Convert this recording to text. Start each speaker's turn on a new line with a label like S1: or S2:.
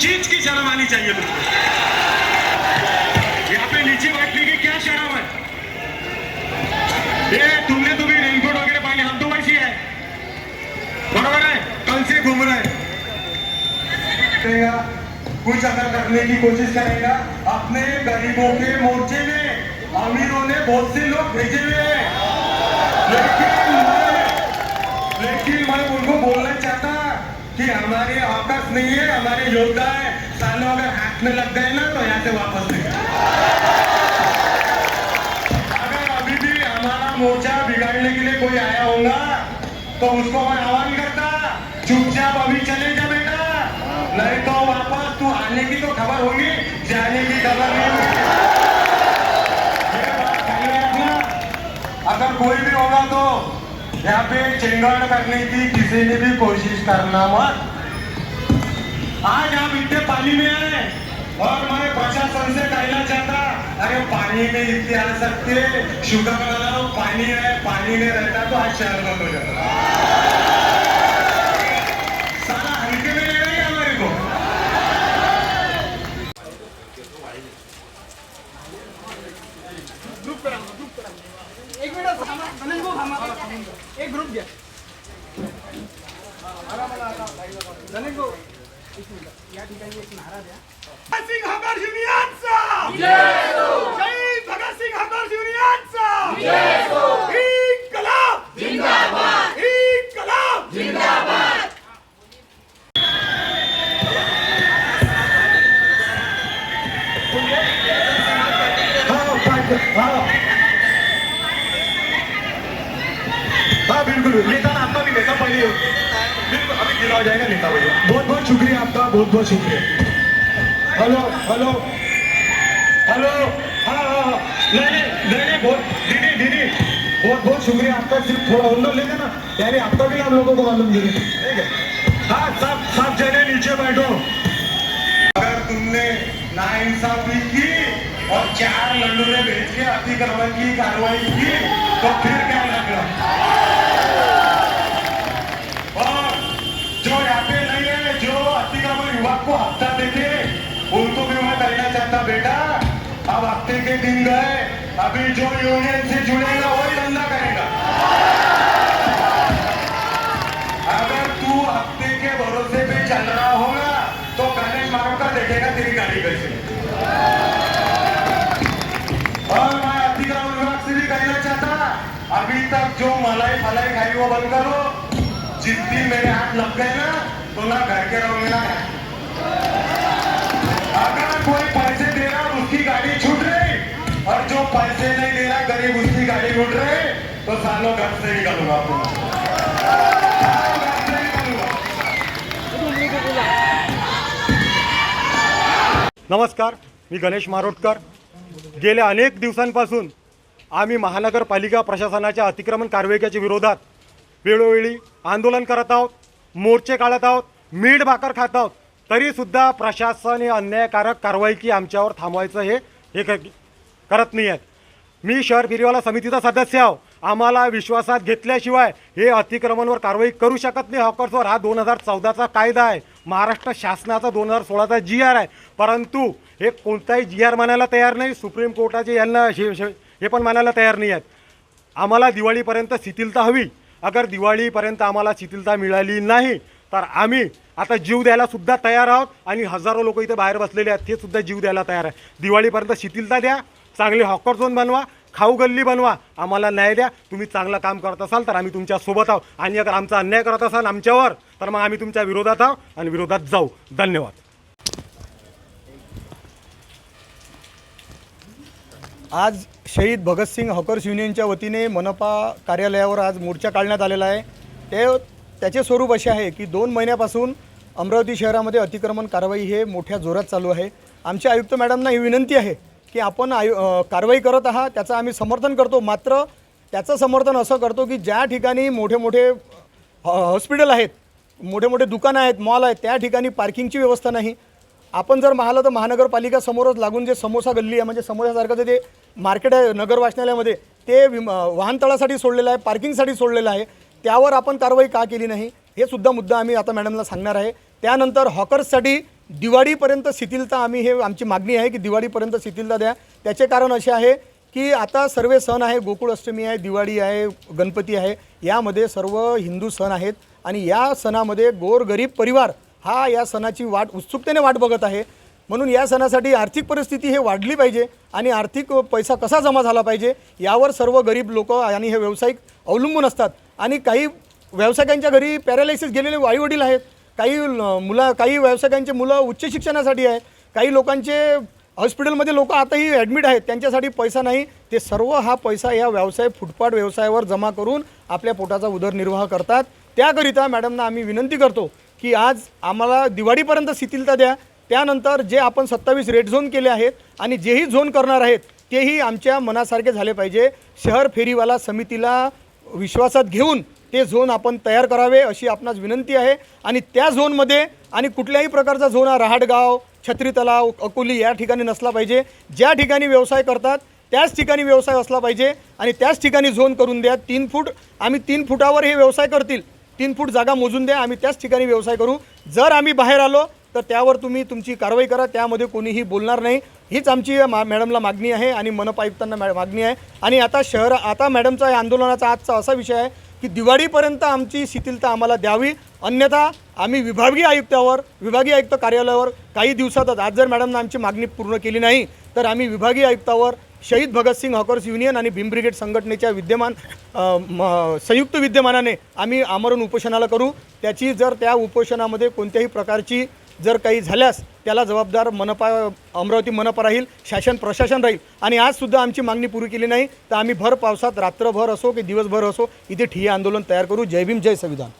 S1: चीज़ की शर्म आनी चाहिए तुमको यहाँ पे लीची बांटने की क्या शर्म है? ये तुमने तो भी रेनकोट वगैरह पहने, हम तो वैसी है। बरोबर है? कल से घूम रहे
S2: कुछ अगर करने की कोशिश करेगा, अपने गरीबों के मोर्चे में, अमीरों ने बहुत से लोग भेजे हुए हैं। लेकिन मैं लेकिन मैं उनको बोलना चाहता कि हमारे आकाश नहीं है, हमारे योद्धा है। सालों अगर हाथ में लग गए ना तो यहाँ से वापस नहीं। अगर अभी भी हमारा मोर्चा बिगाड़ने के लिए कोई आया होगा तो उसको मैं आह्वान करता, चुपचाप अभी चले जा बेटा। नहीं तो वापस तू आने की तो खबर होगी, जाने की खबर नहीं अगर कोई भी होगा तो यहाँ पे चिंगाड़ करने की किसी ने भी कोशिश करना मत। आज हम इतने पानी में आए और हमारे प्रशासन से कहना चाहता अरे पानी में इतने आ सकते शुगर मनाओ पानी है पानी में रहता तो आज शहर बंद हो जाता साला हल्के में ले रहे हैं हमारे को
S3: एक मिनिट थांबा अनिल भाऊ थांबा एक ग्रुप घ्या अनिल भाऊ एक मिनिट या ठिकाणी एक नारा द्या
S1: सिंह हकर युनियनचा! जय भगत सिंग हकर युनियनचा इन्कलाब! जिंदाबाद! इन्कलाब!
S2: हाँ, पाठ- हाँ। हाँ बिल्कुल. नेता ना आपका भी नेता पहले आ जाएगा नेता भैया बहुत बहुत शुक्रिया आपका बहुत बहुत शुक्रिया. हेलो हेलो हेलो हाँ हाँ हाँ. नहीं नहीं नहीं नहीं बहुत दीदी दीदी. बहुत बहुत शुक्रिया. आपका सिर्फ थोड़ा होल्डर ले ना. यानी आपका भी हम लोगों को मालूम नहीं ठीक है? हाँ सब सब जने नीचे बैठो. अगर तुमने नाइंसाफी की और चार लंडूरे भेज के अतिक्रमण की कार्रवाई की तो फिर क्या लगना अभी जो यूनियन से जुड़ेगा, वही धंधा करेगा। अगर तू हफ़्ते के भरोसे पे चल रहा होगा तो गणेश मारोका देखेगा तेरी गाड़ी कैसे और मैं अतिक्रमण विभाग से भी कहना चाहता, अभी तक जो मलाई फलाई खाई वो बंद करो। जितनी मेरे हाथ लग गए ना तो ना घर के रहोगे ना अगर कोई पैसे नहीं दे रहा गरीब उसकी गाड़ी छूट रहे तो सालों घर से निकलूंगा आपको
S4: नमस्कार मी गणेश मारोटकर. गेल्या अनेक दिवसांपासून आम्ही महानगरपालिका प्रशासनाच्या अतिक्रमण कारवाईच्या विरोधात वेळोवेळी आंदोलन करत आहोत मोर्चे काढत आहोत मीठ भाकर खात आहोत. तरीसुद्धा प्रशासन हे अन्यायकारक कारवाई की आमच्यावर थांबवायचं हे हे करत नाही आहेत. मी शहर फेरीवाला समितीचा सदस्य आहो. आम्हाला विश्वासात घेतल्याशिवाय हे अतिक्रमणवर कारवाई करू शकत नाही. हॉकर्सवर हा दोन हजार चौदाचा कायदा आहे. महाराष्ट्र शासनाचा दोन हजार सोळाचा जी आर आहे. परंतु हे कोणताही जी आर मानायला तयार नाही. सुप्रीम कोर्टाचे यांना हे पण मानायला तयार नाही आहेत. आम्हाला दिवाळीपर्यंत शिथिलता हवी. अगर दिवाळीपर्यंत आम्हाला शिथिलता मिळाली नाही तर आम्ही आता जीव द्यायला सुद्धा तयार आहोत आणि हजारो लोक इथे बाहेर बसलेले आहेत. ते सुद्धा जीव द्यायला तयार आहे दिवाळीपर्यंत शिथिलता द्या. चांगले हॉकर झोन बनवा खाऊ गल्ली बनवा. आम्हाला न्याय द्या. तुम्ही चांगलं काम करत असाल तर आम्ही तुमच्यासोबत आहोत. आणि अगर आमचा अन्याय करत असाल आमच्यावर तर मग आम्ही तुमच्या विरोधात आहोत आणि विरोधात जाऊ. धन्यवाद.
S3: आज शहीद भगतसिंग हॉकर्स युनियनच्या वतीने मनपा कार्यालयावर आज मोर्चा काढण्यात आलेला आहे. ते त्याचे स्वरूप असे आहे की दोन महिन्यापासून अमरावती शहरामध्ये अतिक्रमण कारवाई हे मोठ्या जोरात चालू आहे. आमच्या आयुक्त मॅडमना ही विनंती आहे की आपण आयु कारवाई करत आहात त्याचं आम्ही समर्थन करतो. मात्र त्याचं समर्थन असं करतो की ज्या ठिकाणी मोठे मोठे हॉ- हॉस्पिटल आहेत मोठे मोठे दुकानं आहेत मॉल आहेत त्या ठिकाणी पार्किंगची व्यवस्था नाही. आपण जर पाहिलं तर महानगरपालिका समोरच लागून जे समोसा गल्ली आहे म्हणजे समोसासारखं जे मार्केट आहे नगर वाचनालयामध्ये ते वाहनतळासाठी सोडलेलं आहे पार्किंगसाठी सोडलेलं आहे. त्यावर आपण कारवाई का केली नाही? हे सुद्धा मुद्दा आम्ही आता मॅडमला सांगणार आहे. त्यानंतर हॉकर्ससाठी दिवाळीपर्यंत शिथिलता आम्ही हे आमची मागणी आहे की दिवाळीपर्यंत शिथिलता द्या. त्याचे कारण असे आहे की आता सर्व सण आहे गोकुळ अष्टमी आहे दिवाळी आहे गणपती आहे यामध्ये सर्व हिंदू सण आहेत आणि या सणामध्ये गोरगरीब परिवार हा या सणाची वाट उत्सुकतेने वाट बघत आहे. म्हणून या सणासाठी आर्थिक परिस्थिती हे वाढली पाहिजे आणि आर्थिक पैसा कसा जमा झाला पाहिजे यावर सर्व गरीब लोक आणि हे व्यावसायिक अवलंबून असतात. आणि काही व्यावसायिकांच्या घरी पॅरालायसिस गेलेले आईवडील आहेत. काही मुला काही व्यावसायिकांचे मुलं उच्च शिक्षणासाठी आहे काही लोकांचे हॉस्पिटलमध्ये लोक आताही ॲडमिट आहेत. त्यांच्यासाठी पैसा नाही. ते सर्व हा पैसा या व्यवसाय फुटपाट व्यवसायावर जमा करून आपल्या पोटाचा उदरनिर्वाह करतात. त्याकरिता मॅडमना आम्ही विनंती करतो की आज आम्हाला दिवाळीपर्यंत शिथिलता द्या. त्यानंतर जे आपण सत्तावीस रेड झोन केले आहेत आणि जेही झोन करणार आहेत तेही आमच्या मनासारखे झाले पाहिजे. शहर फेरीवाला समितीला विश्वासात घेऊन ते झोन आपण तयार करावे अशी आपणास विनंती आहे. आणि त्या झोनमध्ये आणि कुठल्याही प्रकारचा झोन हा रहाडगाव छत्री तलाव अकोली या ठिकाणी नसला पाहिजे. ज्या ठिकाणी व्यवसाय करतात त्याच ठिकाणी व्यवसाय असला पाहिजे. आणि त्याच ठिकाणी झोन करून द्या. तीन फूट आम्ही तीन फुटावर हे व्यवसाय करतील. तीन फूट जागा मोजून द्या आम्ही त्याच ठिकाणी व्यवसाय करू. जर आम्ही बाहेर आलो तर त्यावर तुम्ही तुमची कारवाई करा. त्यामध्ये कोणीही बोलणार नाही. हीच आमची मा मॅडमला मागणी आहे आणि मनपा आयुक्तांना मॅ मागणी आहे. आणि आता शहर आता मॅडमचा या आंदोलनाचा आजचा असा विषय आहे की दिवाळीपर्यंत आमची शिथिलता आम्हाला द्यावी. अन्यथा आम्ही विभागीय आयुक्तावर विभागीय आयुक्त कार्यालयावर काही दिवसातच आज जर मॅडमनं आमची मागणी पूर्ण केली नाही तर आम्ही विभागीय आयुक्तावर शहीद भगतसिंग हॉकर्स युनियन आणि भीम ब्रिगेड संघटनेच्या विद्यमान म- संयुक्त विद्यमानाने आम्ही आमरण उपोषणाला करू. त्याची जर त्या उपोषणामध्ये कोणत्याही प्रकारची जर काही झाल्यास त्याला जबाबदार मनपा अमरावती मनपा राहील शासन प्रशासन राहील. आणि आजसुद्धा आमची मागणी पुरी केली नाही. तर आम्ही भर पावसात रात्रभर असो की दिवसभर असो इथे ठिय्या आंदोलन तयार करू. जय भीम जय संविधान.